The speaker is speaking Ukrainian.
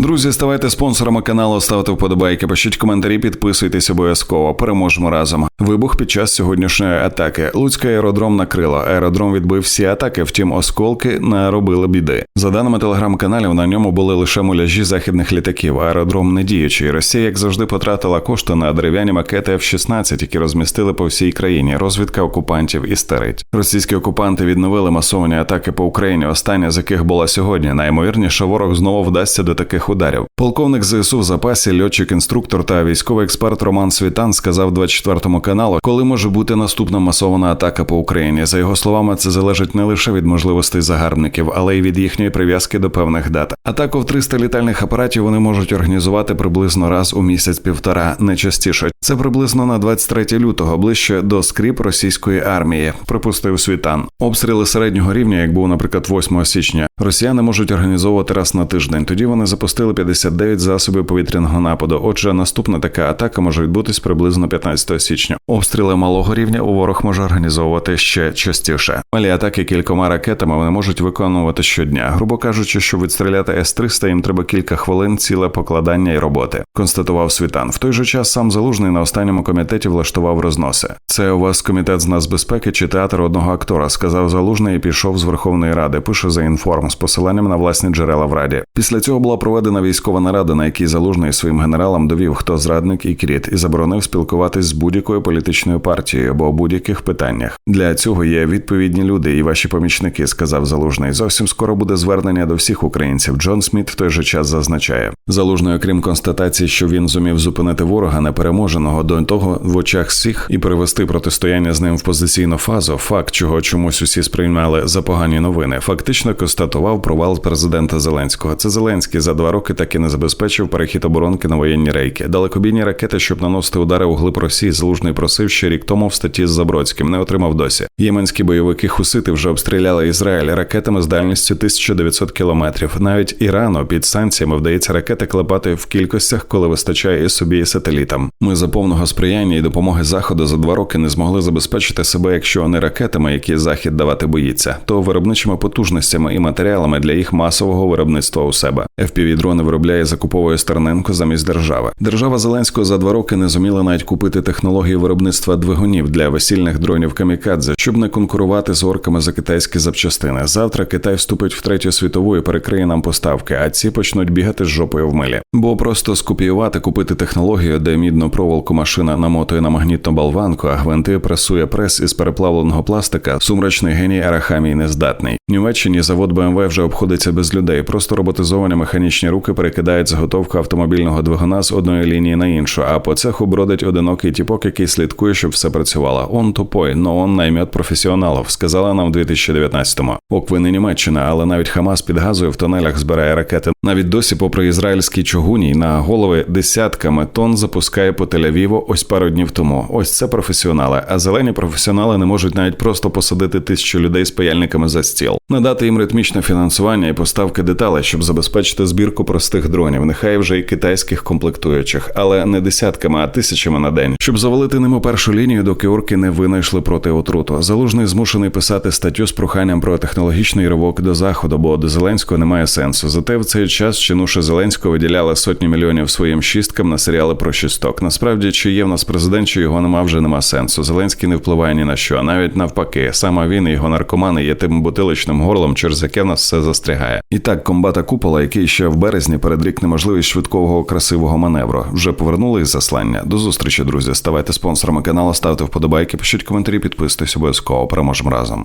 Друзі, ставайте спонсорами каналу, ставте вподобайки, пишіть коментарі, підписуйтесь обов'язково. Переможемо разом. Вибух під час сьогоднішньої атаки. Луцький аеродром накрило. Аеродром відбив всі атаки, втім, осколки наробили біди. За даними телеграм-каналів, на ньому були лише муляжі західних літаків. Аеродром не діючий. Росія, як завжди, потратила кошти на дерев'яні макети F-16, які розмістили по всій країні. Розвідка окупантів і старить. Російські окупанти відновили масовані атаки по Україні. Остання з яких була сьогодні. Наймовірніше, ворог знову вдасться до таких ударів. Полковник ЗСУ в запасі, льотчик, інструктор та військовий експерт Роман Світан сказав 24 каналу, коли може бути наступна масована атака по Україні. За його словами, це залежить не лише від можливостей загарбників, але й від їхньої прив'язки до певних дат. Атаку в 300 літальних апаратів вони можуть організувати приблизно раз у місяць-півтора, не частіше. Це приблизно на 23 лютого, ближче до скріп російської армії. Припустив Світан. Обстріли середнього рівня, як був, наприклад, 8 січня. Росіяни можуть організовувати раз на тиждень. Тоді вони запустили 59 засобів повітряного нападу. Отже, наступна така атака може відбутись приблизно 15 січня. Обстріли малого рівня у ворог може організовувати ще частіше. Малі атаки кількома ракетами вони можуть виконувати щодня. Грубо кажучи, щоб відстріляти С-300, їм треба кілька хвилин, ціле покладання і роботи. Констатував Світан. В той же час сам залужний на останньому комітеті влаштував розноси. Це у вас комітет з нацбезпеки чи театр одного актора, сказав залужний і пішов з Верховної Ради. Пише за інформ з посиланням на власні джерела в раді. Після цього була проведена військова нарада, на якій залужний своїм генералам довів, хто зрадник і кріт, і заборонив спілкуватись з будь-якою політичною партією або у будь-яких питаннях. Для цього є відповідні люди і ваші помічники, сказав залужний. Зовсім скоро буде звернення до всіх українців. Джон Сміт в той же час зазначає залужний, окрім констатації, що він зумів зупинити ворога непереможеного до того в очах всіх і перевести протистояння з ним в позиційну фазу. Факт, чого чомусь усі сприймали за погані новини, фактично констатував провал президента Зеленського. Це Зеленський за два роки так і не забезпечив перехід оборонки на воєнні рейки. Далекобійні ракети, щоб наносити удари у глиб Росії, залужний просив ще рік тому в статті з Забродським. Не отримав досі. Єменські бойовики хусити вже обстріляли Ізраїль ракетами з дальністю 1900 кілометрів. Навіть Ірану під санкціями вдається ракети клепати в кількостях, коли вистачає і собі і сателітам. Ми за повного сприяння і допомоги заходу за два роки не змогли забезпечити себе, якщо не ракетами, які захід давати боїться, то виробничими потужностями і матеріалами для їх масового виробництва у себе. fpv дрони виробляє закуповує Стерненко замість держави. Держава Зеленського за два роки не зуміла навіть купити технології виробництва двигунів для весільних дронів камікадзе, щоб не конкурувати з орками за китайські запчастини. Завтра Китай вступить в третю світову і перекриє нам поставки, а ці почнуть бігати з жопою в милі. Бо просто скопіювати, купити технологію, де мідну проволоку машина намотує на магнітну болванку, а гвинти пресує прес із переплавленого пластика. Сумрачний геній Арахамій нездатний. Німеччині завод BMW вже обходиться без людей. Просто роботизовані механічні руки перекидають заготовку автомобільного двигуна з одної лінії на іншу. А по цеху бродить одинокий тіпок, який слідкує, щоб все працювало. Он тупой, но он наймет професіоналів, сказала нам в 2019-му. Ок, ви не Німеччина, але навіть Хамас під газою в тунелях збирає ракети. Навіть досі, попри ізраїльський чугуній, на голови десятками тонн запускає по Тель-Авіву ось пару днів тому. Ось це професіонали. А зелені професіонали не можуть навіть просто посадити тисячу людей з паяльниками за стіл, надати їм ритмічне фінансування і поставки деталей, щоб забезпечити збірку простих дронів, нехай вже й китайських комплектуючих, але не десятками, а тисячами на день, щоб завалити ними першу лінію, доки орки не винайшли проти отруту. Залужний змушений писати статтю з проханням про технологічний ривок до заходу, бо до Зеленського немає сенсу. Зате в цей час чинуша Зеленського виділяла сотні мільйонів своїм шісткам на серіали про шісток. Насправді, чи є в нас президент, чи його нема, вже нема сенсу. Зеленський не впливає ні на що, навіть навпаки, саме він і його наркомани є тим бутиличним горлом, через яке нас все застрягає. І так, комбата купола, який ще в березні передрік неможливість швидкого красивого маневру, вже повернули із заслання. До зустрічі, друзі. Ставайте спонсорами каналу, ставте вподобайки, пишіть коментарі, підписуйтесь обов'язково. Переможемо разом.